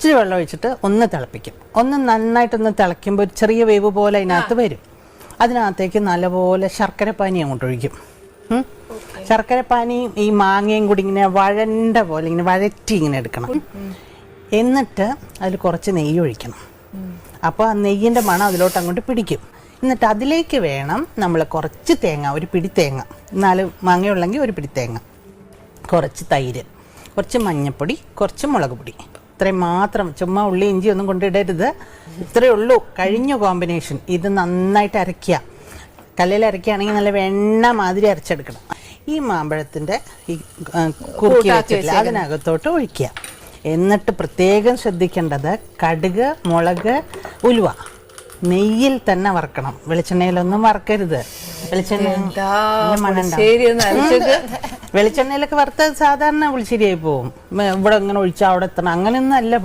ഇച്ചിരി വെള്ളം ഒഴിച്ചിട്ട് ഒന്ന് തിളപ്പിക്കും. ഒന്ന് നന്നായിട്ടൊന്ന് തിളയ്ക്കുമ്പോൾ ഒരു ചെറിയ വേവ് പോലെ അതിനകത്ത് വരും. അതിനകത്തേക്ക് നല്ലപോലെ ശർക്കരപ്പാനി അങ്ങോട്ട് ഒഴിക്കും. ശർക്കരപ്പാനിയും ശർക്കര പാനിയും ഈ മാങ്ങയും കൂടി ഇങ്ങനെ വഴണ്ട പോലെ ഇങ്ങനെ വഴറ്റി ഇങ്ങനെ എടുക്കണം. എന്നിട്ട് അതിൽ കുറച്ച് നെയ്യ് ഒഴിക്കണം. അപ്പോൾ ആ നെയ്യിന്റെ മണം അതിലോട്ട് അങ്ങോട്ട് പിടിക്കും. എന്നിട്ട് അതിലേക്ക് വേണം നമ്മൾ കുറച്ച് തേങ്ങ ഒരു പിടി തേങ്ങ. നാല് മാങ്ങയുള്ളെങ്കിൽ ഒരു പിടി തേങ്ങ. കുറച്ച് തൈര് കുറച്ച് മഞ്ഞൾപ്പൊടി കുറച്ച് മുളക് പൊടി. ഇത്രയും മാത്രം ചുമ്മാ ഉള്ളി ഇഞ്ചി ഒന്നും കൊണ്ടിടരുത്. ഇത്രയേ ഉള്ളൂ. കഴിഞ്ഞ കോമ്പിനേഷൻ ഇത് നന്നായിട്ട് അരയ്ക്കുക. കല്ലിൽ അരയ്ക്കുകയാണെങ്കിൽ നല്ല വെണ്ണ മാതിരി അരച്ചെടുക്കണം. ഈ മാമ്പഴത്തിന്റെ ഈ കുറുക്കി വെച്ചിട്ടില്ല അതിനകത്തോട്ട് ഒഴിക്കുക. എന്നിട്ട് പ്രത്യേകം ശ്രദ്ധിക്കേണ്ടത് കടുക് മുളക് ഉലുവ. നെയ്യിൽ തന്നെ വറക്കണം. വെളിച്ചെണ്ണയിലൊന്നും വറക്കരുത്. വെളിച്ചെണ്ണ ഇതിന്റെ വെളിച്ചെണ്ണയിലൊക്കെ വറുത്ത സാധാരണ പുളിശ്ശേരിയായി പോകും. ഇവിടെ ഇങ്ങനെ ഒഴിച്ചാൽ അവിടെ എത്തണം. അങ്ങനെയൊന്നും അല്ല